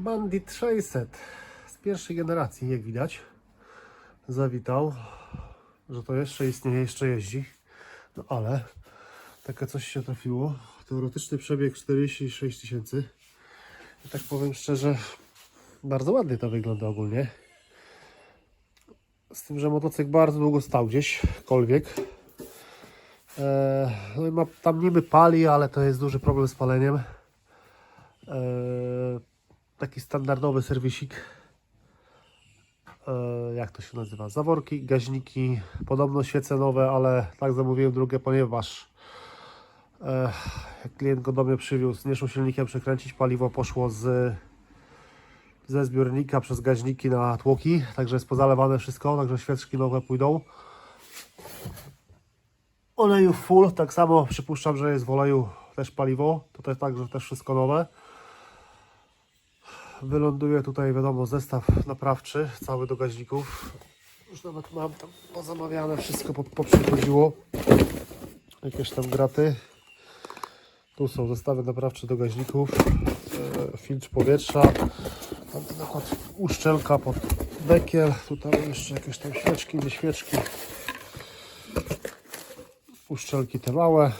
Bandit 600 z pierwszej generacji, jak widać. Zawitał, że to jeszcze istnieje, jeszcze jeździ. No ale takie coś się trafiło. Teoretyczny przebieg 46 tysięcy. I tak powiem szczerze, bardzo ładnie to wygląda ogólnie. Z tym, że motocykl bardzo długo stał gdzieśkolwiek. Eee, no i ma, tam niby pali, ale to jest duży problem z paleniem. Eee, taki standardowy serwisik. Eee, jak to się nazywa? Zaworki, gaźniki, podobno świece nowe, ale tak zamówiłem drugie, ponieważ eee, jak klient go do mnie przywiózł, nie szło silnikiem przekręcić, paliwo poszło z ze zbiornika przez gaźniki na tłoki, także jest pozalewane wszystko, także świeczki nowe pójdą. Oleju full, tak samo przypuszczam, że jest w oleju też paliwo, to też także też wszystko nowe. Wyląduje tutaj wiadomo zestaw naprawczy, cały do gaźników. Już nawet mam tam pozamawiane, wszystko po, poprzychodziło. Jakieś tam graty. Tu są zestawy naprawcze do gaźników, e, filtr powietrza, tam ten nakład uszczelka pod dekiel, tutaj jeszcze jakieś tam świeczki, nie świeczki, uszczelki te małe,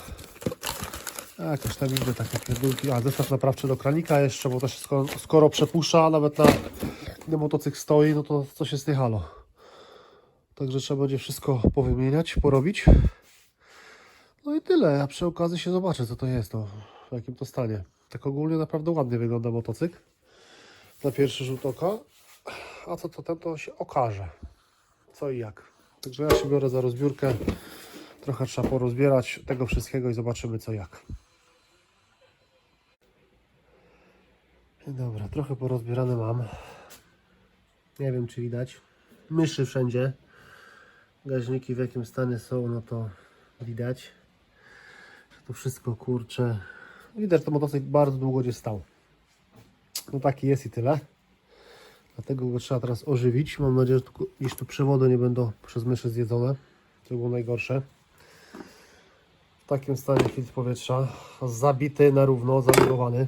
jakieś tam inne takie pierdółki, a zestaw naprawczy do kranika jeszcze, bo też skoro, skoro przepuszcza, nawet na, na motocykl stoi, no to coś jest nie halo. Także trzeba będzie wszystko powymieniać, porobić. No i tyle, a przy okazji się zobaczę co to jest, no, w jakim to stanie. Tak ogólnie naprawdę ładnie wygląda motocykl na pierwszy rzut oka, a co to ten to się okaże, co i jak. Także ja się biorę za rozbiórkę, trochę trzeba porozbierać tego wszystkiego i zobaczymy co jak. Dobra, trochę porozbierane mam. Nie wiem czy widać. Myszy wszędzie. Gaźniki w jakim stanie są, no to widać. To wszystko kurcze. Widać, że to motocykl bardzo długo gdzie stał. No taki jest i tyle. Dlatego go trzeba teraz ożywić. Mam nadzieję, że tu, iż tu przewody nie będą przez myszy zjedzone. To było najgorsze. W takim stanie filtr powietrza. Zabity na równo, zamurowany.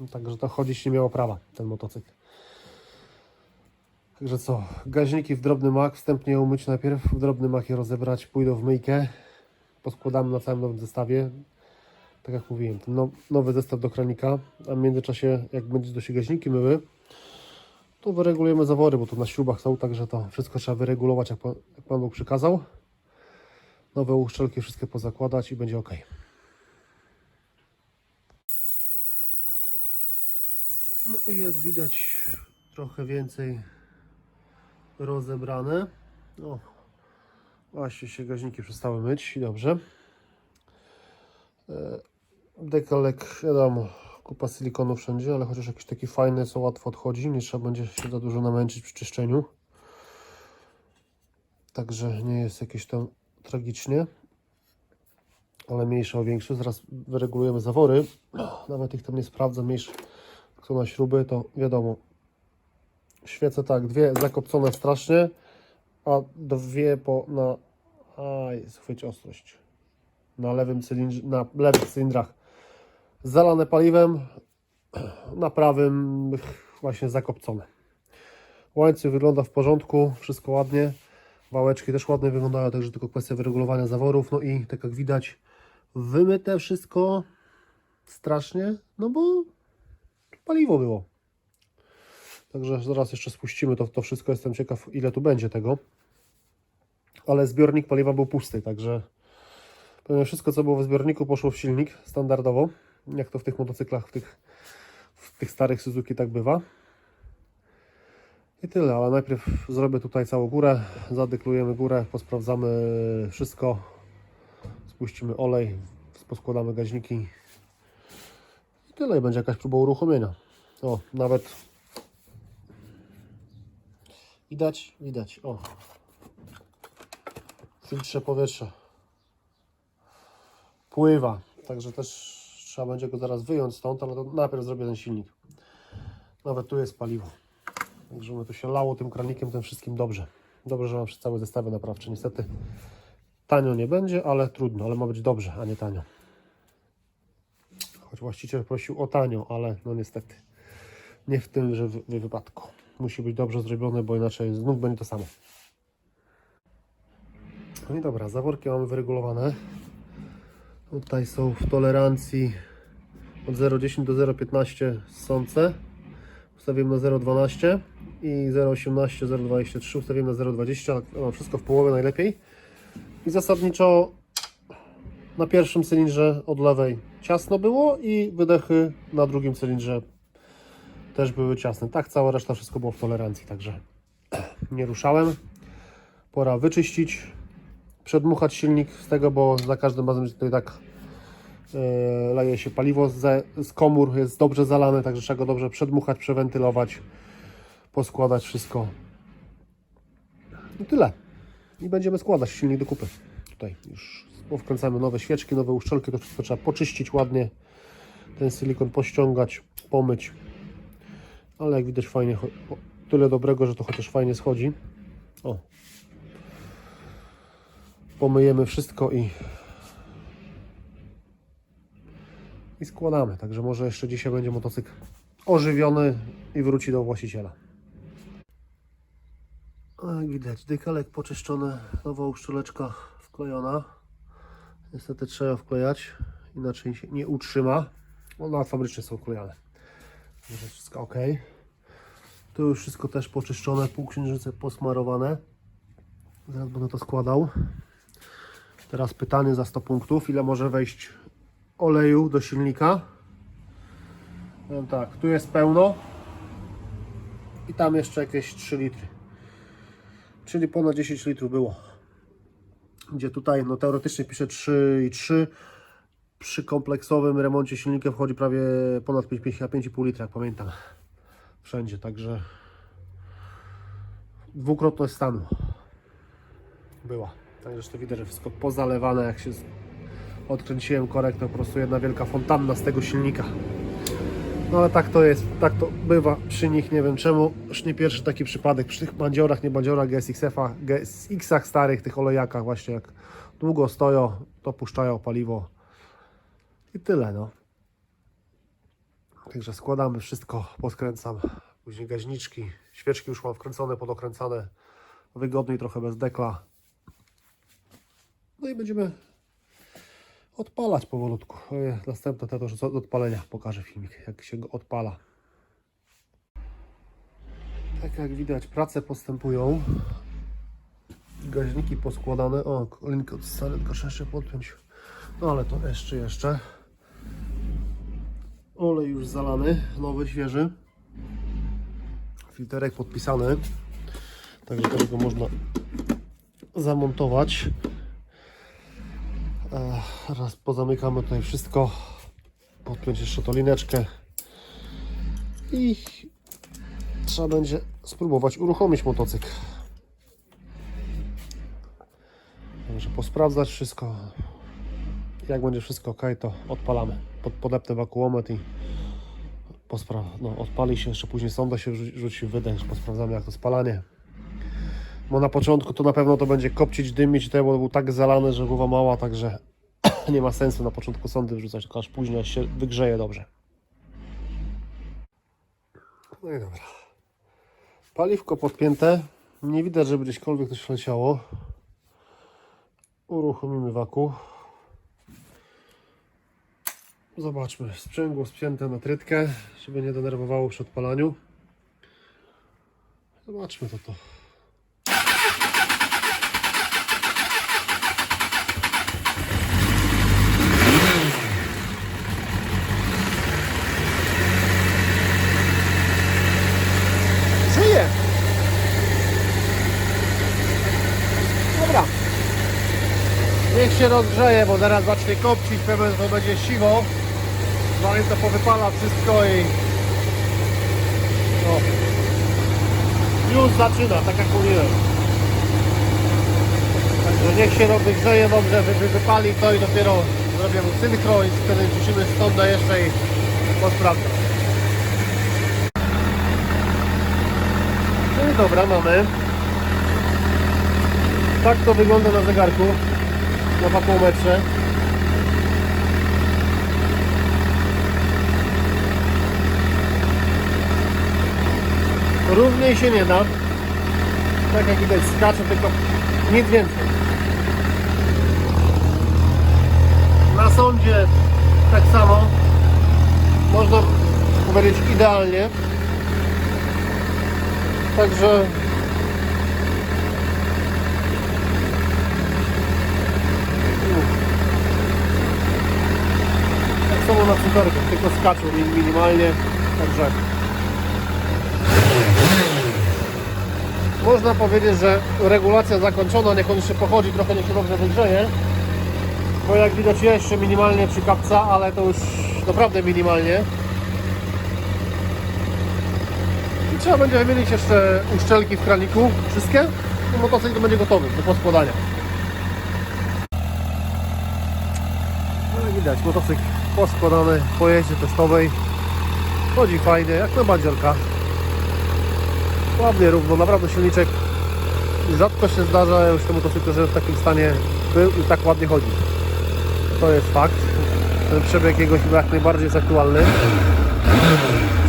No, Także to chodzić nie miało prawa, ten motocykl. Także co, gaźniki w drobny mak, wstępnie umyć najpierw, w drobny mak je rozebrać, pójdą w myjkę, poskładamy na całym nowym zestawie, tak jak mówiłem, no, nowy zestaw do kranika, a w międzyczasie jak będzie się gaźniki myły, to wyregulujemy zawory, bo tu na śrubach są, także to wszystko trzeba wyregulować, jak Pan, jak pan Bóg przykazał. Nowe uszczelki wszystkie pozakładać i będzie ok. No i jak widać trochę więcej rozebrane. O, właśnie się gaźniki przestały myć i dobrze. E, Dekalek, wiadomo, kupa silikonu wszędzie, ale chociaż jakiś taki fajny, co łatwo odchodzi, nie trzeba będzie się za dużo namęczyć przy czyszczeniu. Także nie jest jakieś tam tragicznie, ale mniejsze o większe. Zaraz wyregulujemy zawory. Nawet ich tam nie sprawdzam, mniejsze są na śruby, to wiadomo. Świece tak, dwie zakopcone strasznie, a dwie po na... Aj, słuchajcie, ostrość na lewym cylindrze, na lewych cylindrach zalane paliwem, na prawym właśnie zakopcone. Łańcuch wygląda w porządku, wszystko ładnie. Wałeczki też ładnie wyglądają, także tylko kwestia wyregulowania zaworów. No i tak jak widać, wymyte wszystko strasznie, no bo paliwo było. Także zaraz jeszcze spuścimy to, to wszystko. Jestem ciekaw, ile tu będzie tego. Ale zbiornik paliwa był pusty, także wszystko, co było w zbiorniku, poszło w silnik standardowo, jak to w tych motocyklach, w tych, w tych starych Suzuki tak bywa. I tyle, ale najpierw zrobię tutaj całą górę, zadeklujemy górę, posprawdzamy wszystko, spuścimy olej, poskładamy gaźniki tyle, i będzie jakaś próba uruchomienia. O, nawet widać, widać, o, filtrze powietrza pływa. Także też trzeba będzie go zaraz wyjąć stąd, ale to najpierw zrobię ten silnik. Nawet tu jest paliwo. Także my tu się lało tym kranikiem, tym wszystkim dobrze. Dobrze, że mam przez całe zestawy naprawcze. Niestety tanio nie będzie, ale trudno, ale ma być dobrze, a nie tanio. Choć właściciel prosił o tanio, ale no niestety nie w tym że wy- wypadku. Musi być dobrze zrobione, bo inaczej znów będzie to samo. No i dobra, zaworki mamy wyregulowane. Tutaj są w tolerancji od 0,10 do 0,15 sące. Ustawiłem na 0,12 i 0,18, 0,23 ustawiłem na 0,20. No, wszystko w połowę najlepiej. I zasadniczo na pierwszym cylindrze od lewej ciasno było i wydechy na drugim cylindrze też były ciasne. Tak, cała reszta wszystko było w tolerancji, także nie ruszałem. Pora wyczyścić, przedmuchać silnik z tego, bo za każdym razem tutaj tak e, leje się paliwo ze, z komór, jest dobrze zalane, także trzeba go dobrze przedmuchać, przewentylować, poskładać wszystko. I tyle. I będziemy składać silnik do kupy. Tutaj już wkręcamy nowe świeczki, nowe uszczelki, to wszystko trzeba poczyścić ładnie. Ten silikon pościągać, pomyć. Ale jak widać fajnie, tyle dobrego, że to chociaż fajnie schodzi. O. Pomyjemy wszystko i i składamy. Także może jeszcze dzisiaj będzie motocykl ożywiony i wróci do właściciela. Jak widać, dekalek poczyszczony, nowa uszczeleczka wklejona. Niestety trzeba wklejać, inaczej się nie utrzyma. One fabrycznie są wklejane. Także wszystko ok. Tu już wszystko też poczyszczone, półksiężyce posmarowane. Zaraz będę to składał. Teraz pytanie za 100 punktów. Ile może wejść oleju do silnika? Powiem tak, tu jest pełno. I tam jeszcze jakieś 3 litry. Czyli ponad 10 litrów było. Gdzie tutaj, no teoretycznie pisze 3,3. Przy kompleksowym remoncie silnika wchodzi prawie ponad 5, 5, 5,5 litra, jak pamiętam. Wszędzie, także dwukrotność stanu była. Także to widać, że wszystko pozalewane, jak się odkręciłem korek, to po prostu jedna wielka fontanna z tego silnika. No ale tak to jest, tak to bywa przy nich, nie wiem czemu. Już nie pierwszy taki przypadek przy tych bandziorach, nie bandziorach, GSX-ach, GSX-ach starych, tych olejakach właśnie jak długo stoją, to puszczają paliwo i tyle no. Także składamy wszystko, podkręcam, później gaźniczki, świeczki już mam wkręcone, podokręcane, wygodniej trochę bez dekla. No i będziemy odpalać powolutku. Ojej, Następne to już od odpalenia pokażę filmik, jak się go odpala. Tak jak widać, prace postępują. Gaźniki poskładane. O, linkę od stary, tylko jeszcze podpiąć. No ale to jeszcze, jeszcze. Olej już zalany, nowy, świeży. Filterek podpisany. Także teraz go można zamontować. Raz pozamykamy tutaj wszystko. Podpiąć jeszcze tą lineczkę. I trzeba będzie spróbować uruchomić motocykl. Także posprawdzać wszystko. Jak będzie wszystko ok, to odpalamy. Pod, podepnę wakuometr i no, odpali się, jeszcze później sonda się rzu- rzuci wydech, posprawdzamy jak to spalanie. Bo na początku to na pewno to będzie kopcić, dymić, to był tak zalany, że głowa mała, także nie ma sensu na początku sondy wrzucać, tylko aż później się wygrzeje dobrze. No i dobra. Paliwko podpięte. Nie widać, żeby gdzieśkolwiek coś leciało. Uruchomimy waku. Zobaczmy. Sprzęgło spięte na trytkę, żeby nie denerwowało przy odpalaniu. Zobaczmy to to. Żyje! Dobra. Się rozgrzeje, bo zaraz zacznie kopcić, pewnie to będzie siwo. Zanim to powypala wszystko i... No. Już zaczyna, tak jak mówiłem. Także niech się rozgrzeje dobrze, wy, wypali to i dopiero zrobię mu synchro i wtedy wrzucimy stąd jeszcze i posprawdzę. No i dobra, mamy. Tak to wygląda na zegarku, na wakuometrze. Równiej się nie da. Tak jak widać skacze, tylko nic więcej. Na sądzie tak samo. Można powiedzieć idealnie. Także tak cukerkę, tylko skaczą mi- minimalnie. Także można powiedzieć, że regulacja zakończona, niech on jeszcze pochodzi, trochę niech się dobrze wygrzeje. Bo jak widać jeszcze minimalnie przy kapca, ale to już naprawdę minimalnie. I trzeba będzie wymienić jeszcze uszczelki w kraniku, wszystkie. I motocykl będzie gotowy do poskładania. No i widać, motocykl poskładany po jeździe testowej. Chodzi fajnie, jak na bandziorka. Ładnie, równo, naprawdę silniczek rzadko się zdarza już temu motocyklu, że w takim stanie był i tak ładnie chodzi. To jest fakt. Ten przebieg jego chyba jak najbardziej jest aktualny.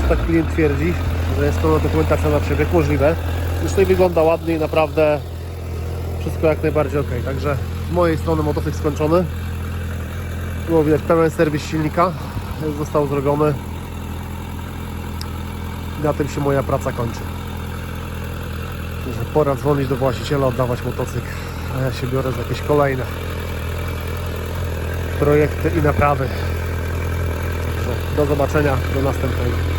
Tak klient twierdzi, że jest to dokumentacja na przebieg możliwe. Tutaj wygląda ładnie i naprawdę wszystko jak najbardziej ok. Także z mojej strony motocykl skończony. Było widać pełen serwis silnika. Został zrobiony. Na tym się moja praca kończy. Pora dzwonić do właściciela, oddawać motocykl. A ja się biorę za jakieś kolejne projekty i naprawy. Także do zobaczenia, do następnego.